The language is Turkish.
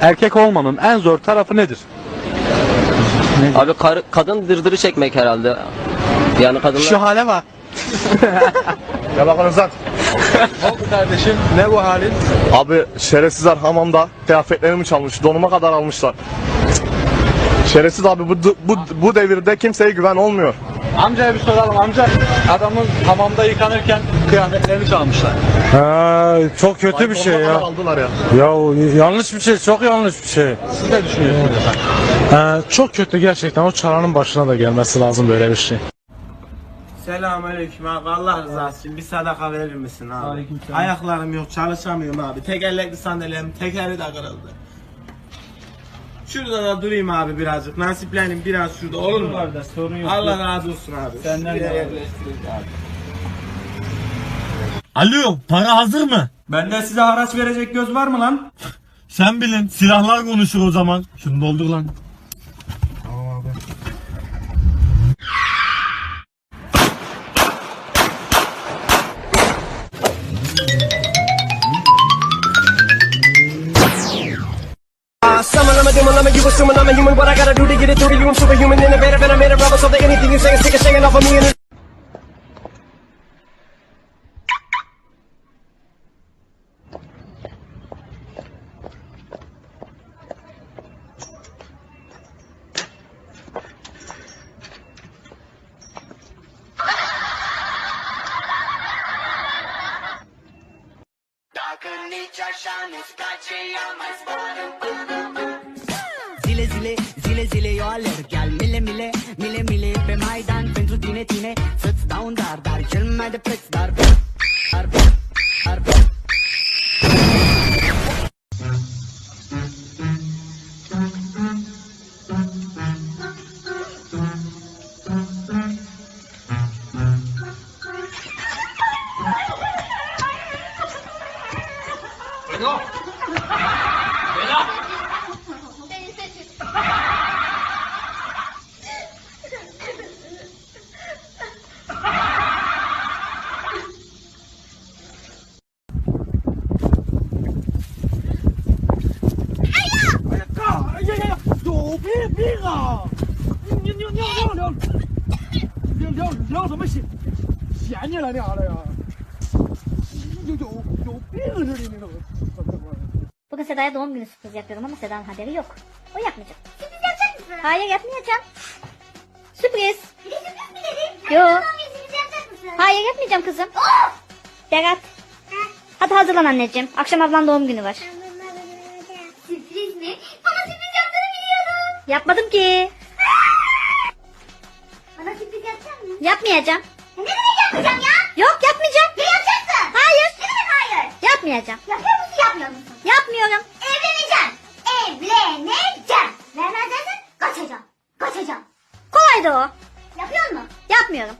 erkek olmanın en zor tarafı nedir? Abi karı, kadın dırdırı çekmek herhalde. Yani kadınlar... Şu hale bak. Ya bakın Özat. Ne oldu kardeşim? Ne bu halin? Abi şerefsizler hamamda kıyafetlerimi çalmış. Donuma kadar almışlar. Şerefsiz abi bu, bu, bu devirde kimseye güven olmuyor. Amcaya bir soralım amca. Adamın hamamda yıkanırken kıyafetlerini çalmışlar. Ha, çok kötü bir şey ya. aldılar ya. Ya yanlış bir şey, çok yanlış bir şey. Siz ne düşünüyorsunuz efendim? Ha, çok kötü gerçekten. O çalanın başına da gelmesi lazım böyle bir şey. Selamünaleyküm abi Allah rızası için bir sadaka verir misin abi? Ayaklarım yok çalışamıyorum abi. Tekerlekli sandalyem tekeri de kırıldı. Şurada da durayım abi birazcık. Nasiplenim biraz şurada olur mu? Orada sorun yok. Allah razı olsun abi. Senden Şuraya de abi. yerleştireyim abi. Alo para hazır mı? Benden size haraç verecek göz var mı lan? Sen bilin silahlar konuşur o zaman. Şunu doldur lan. I'm a demon, I'm a you assuming I'm a human. What I gotta do to get it through to you? I'm superhuman, innovative, and I made a rubber so that anything you say is sick of shaking off of me. And Zile, zile, zile, zile eu alerg Iar mile, mile, mile, mile Pe Maidan pentru tine, tine. Să-ți dau un dar, dar cel mai de preț Dar, dar, dar, dar 你了，你啥了呀？有有有病似的，你这怎么怎么？Seda'ya doğum günü sürpriz yapıyorum ama Seda'nın haberi yok. O yapmayacak. Sürpriz yapacak mısın? Hayır yapmayacağım. Sürpriz. Bir de sürpriz mi dedin? Yo. Sürpriz yapacak mısın? Hayır yapmayacağım kızım. Oh! Berat. Hadi hazırlan anneciğim. Akşam ablan doğum günü var. Sürpriz mi? Bana sürpriz yaptığını biliyordum. Yapmadım ki. Bana sürpriz yapacak mısın? Yapmayacağım. Ne demek yapmayacağım ya? Yok yapmayacağım. Ne yapacaksın? Hayır. Ne demek hayır? Yapmayacağım. Musun yapmıyor musun? Yapmıyorum. Evleneceğim. Evleneceğim. Vermezlerse kaçacağım. Kaçacağım. Kolaydı o. Yapıyor musun? Yapmıyorum.